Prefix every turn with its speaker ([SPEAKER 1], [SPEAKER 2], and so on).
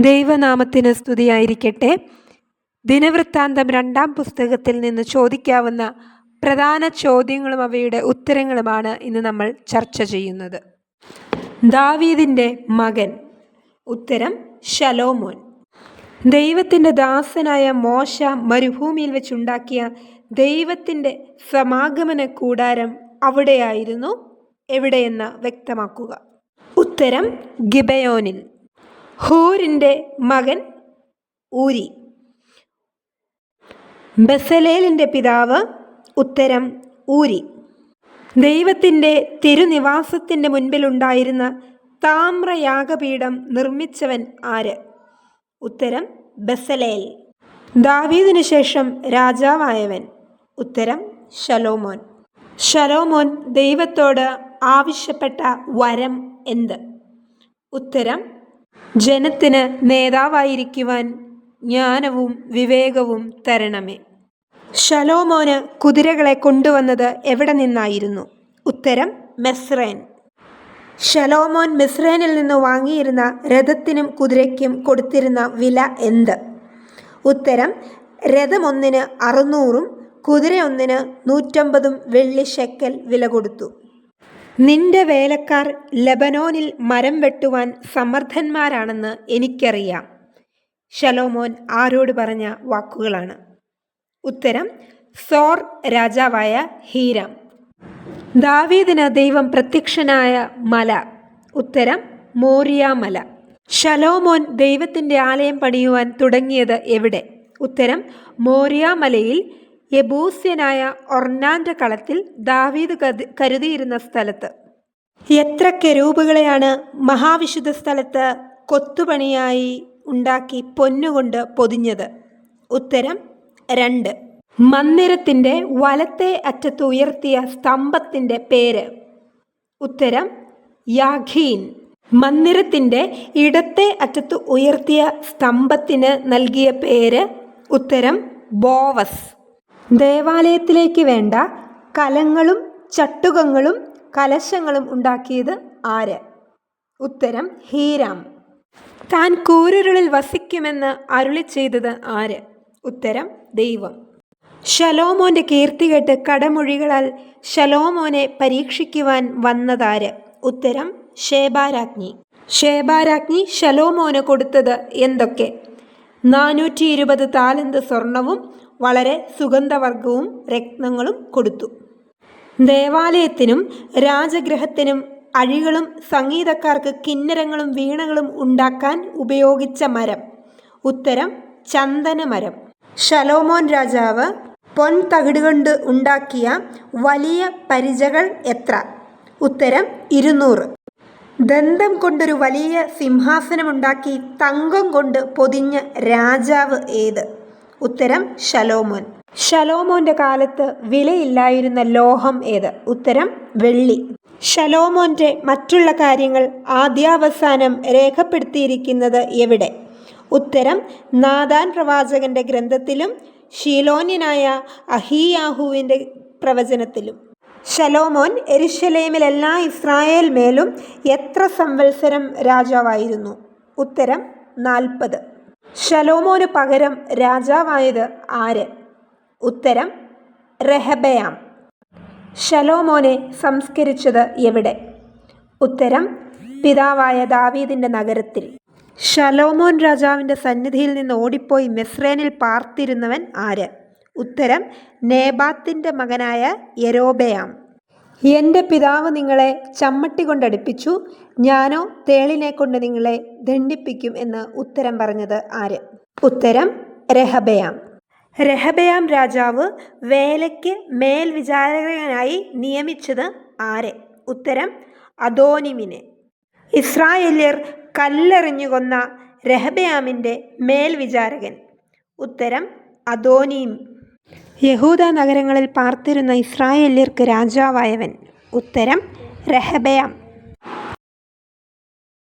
[SPEAKER 1] ദൈവനാമത്തിന് സ്തുതിയായിരിക്കട്ടെ. ദിനവൃത്താന്തം രണ്ടാം പുസ്തകത്തിൽ നിന്ന് ചോദിക്കാവുന്ന പ്രധാന ചോദ്യങ്ങളും അവയുടെ ഉത്തരങ്ങളുമാണ് ഇന്ന് നമ്മൾ ചർച്ച ചെയ്യുന്നത്. ദാവീദിന്റെ മകൻ. ഉത്തരം ശലോമോൻ. ദൈവത്തിന്റെ ദാസനായ മോശ മരുഭൂമിയിൽ വെച്ചുണ്ടാക്കിയ ദൈവത്തിന്റെ സമാഗമന കൂടാരം അവിടെയായിരുന്നു. എവിടെയെന്ന് വ്യക്തമാക്കുക. ഉത്തരം ഗിബയോനിൽ. ഹൂരിന്റെ മകൻ ഊരി. ബസലേലിന്റെ പിതാവ് ഉത്തരം ഊരി. ദൈവത്തിന്റെ തിരുനിവാസത്തിന്റെ മുൻപിലുണ്ടായിരുന്ന താമ്രയാഗപീഠം നിർമ്മിച്ചവൻ ആര്? ഉത്തരം ബസലേൽ. ദാവീദിനു ശേഷം രാജാവായവൻ. ഉത്തരം ശലോമോൻ. ശലോമോൻ ദൈവത്തോട് ആവശ്യപ്പെട്ട വരം എന്ത്? ഉത്തരം ജനത്തിന് നേതാവായിരിക്കുവാൻ ജ്ഞാനവും വിവേകവും തരണമേ. ഷലോമോന് കുതിരകളെ കൊണ്ടുവന്നത് എവിടെ നിന്നായിരുന്നു? ഉത്തരം മെസ്രേൻ. ഷലോമോൻ മെസ്രേനിൽ നിന്ന് വാങ്ങിയിരുന്ന രഥത്തിനും കുതിരയ്ക്കും കൊടുത്തിരുന്ന വില എന്ത്? ഉത്തരം രഥമൊന്നിന് അറുന്നൂറും കുതിര ഒന്നിന് നൂറ്റമ്പതും വെള്ളി ഷെക്കൽ വില കൊടുത്തു. നിന്റെ വേലക്കാർ ലബനോനിൽ മരം വെട്ടുവാൻ സമർത്ഥന്മാരാണെന്ന് എനിക്കറിയാം. ഷലോമോൻ ആരോട് പറഞ്ഞ വാക്കുകളാണ്. ഉത്തരം സോർ രാജാവായ ഹീരാം. ദാവീദിന് ദൈവം പ്രത്യക്ഷനായ മല. ഉത്തരം മോറിയ മല ശലോമോൻ ദൈവത്തിന്റെ ആലയം പണിയുവാൻ തുടങ്ങിയത് എവിടെ? ഉത്തരം മോറിയ മലയിൽ യബൂസ്യനായ ഒർണാന്റെ കളത്തിൽ ദാവീദ് കരുതിയിരുന്ന സ്ഥലത്ത്. എത്ര കെരൂപുകളെയാണ് മഹാവിശുദ്ധ സ്ഥലത്ത് കൊത്തുപണിയായി ഉണ്ടാക്കി പൊന്നുകൊണ്ട് പൊതിഞ്ഞത്? ഉത്തരം രണ്ട്. മന്ദിരത്തിന്റെ വലത്തെ അറ്റത്ത് ഉയർത്തിയ സ്തംഭത്തിന്റെ പേര്. ഉത്തരം യാഖീൻ. മന്ദിരത്തിന്റെ ഇടത്തെ അറ്റത്ത് ഉയർത്തിയ സ്തംഭത്തിന് നൽകിയ പേര്. ഉത്തരം ബോവസ്. ദേവാലയത്തിലേക്ക് വേണ്ട കലങ്ങളും ചട്ടുകങ്ങളും കലശങ്ങളും ഉണ്ടാക്കിയത് ആര്? ഉത്തരം ഹീരാം. താൻ കൂരുരുളിൽ വസിക്കുമെന്ന് അരുളി ചെയ്തത് ആര്? ഉത്തരം ദൈവം. ഷലോമോന്റെ കീർത്തി കേട്ട് കടമൊഴികളാൽ ഷലോമോനെ പരീക്ഷിക്കുവാൻ വന്നതാര്? ഉത്തരം ഷേബാരാജ്ഞി ഷേബാരാജ്ഞി ഷലോമോന് കൊടുത്തത് എന്തൊക്കെ? നാനൂറ്റി ഇരുപത് താലന്ത് സ്വർണവും വളരെ സുഗന്ധവർഗവും രത്നങ്ങളും കൊടുത്തു. ദേവാലയത്തിനും രാജഗൃഹത്തിനും അഴികളും സംഗീതക്കാർക്ക് കിന്നരങ്ങളും വീണകളും ഉണ്ടാക്കാൻ ഉപയോഗിച്ച മരം. ഉത്തരം ചന്ദനമരം. ഷലോമോൻ രാജാവ് പൊൻ തകിടുകൊണ്ട് ഉണ്ടാക്കിയ വലിയ പരിചകൾ എത്ര? ഉത്തരം ഇരുന്നൂറ്. ദന്തം കൊണ്ടൊരു വലിയ സിംഹാസനമുണ്ടാക്കി തങ്കം കൊണ്ട് പൊതിഞ്ഞ രാജാവ് ഏത്? ഉത്തരം ശലോമോൻ. ശലോമോന്റെ കാലത്ത് വിലയില്ലായിരുന്ന ലോഹം ഏത്? ഉത്തരം വെള്ളി. ശലോമോന്റെ മറ്റുള്ള കാര്യങ്ങൾ ആദ്യാവസാനം രേഖപ്പെടുത്തിയിരിക്കുന്നത് എവിടെ? ഉത്തരം നാദാൻ പ്രവാചകന്റെ ഗ്രന്ഥത്തിലും ഷീലോന്യനായ അഹിയാഹുവിന്റെ പ്രവചനത്തിലും. ശലോമോൻ എരുഷലേമിൽ എല്ലാ ഇസ്രായേൽ മേലും എത്ര സംവത്സരം രാജാവായിരുന്നു? ഉത്തരം നാൽപ്പത്. ശലോമോന് പകരം രാജാവായത് ആര്? ഉത്തരം റെഹബയാം. ശലോമോനെ സംസ്കരിച്ചത് എവിടെ? ഉത്തരം പിതാവായ ദാവീദിന്റെ നഗരത്തിൽ. ശലോമോൻ രാജാവിന്റെ സന്നിധിയിൽ നിന്ന് ഓടിപ്പോയി മെസ്രേനിൽ പാർത്തിരുന്നവൻ ആര്? ഉത്തരം നേബാത്തിന്റെ മകനായ യരോബയാം. എന്റെ പിതാവ് നിങ്ങളെ ചമ്മട്ടി കൊണ്ടടുപ്പിച്ചു ഞാനോ തേളിനെ കൊണ്ട് നിങ്ങളെ ദണ്ഡിപ്പിക്കും എന്ന് ഉത്തരം പറഞ്ഞത് ആര്? ഉത്തരം രഹബയാം. രഹബയാം രാജാവ് വേലയ്ക്ക് മേൽവിചാരകനായി നിയമിച്ചത് ആരെ? ഉത്തരം അതോനിമിനെ ഇസ്രായേലിയർ കല്ലെറിഞ്ഞു കൊന്ന രഹബയാമിന്റെ മേൽവിചാരകൻ. ഉത്തരം അദോനീം. യഹൂദ നഗരങ്ങളിൽ പാർത്തിരുന്ന ഇസ്രായേല്യർക്ക് രാജാവായവൻ. ഉത്തരം രഹബയാം.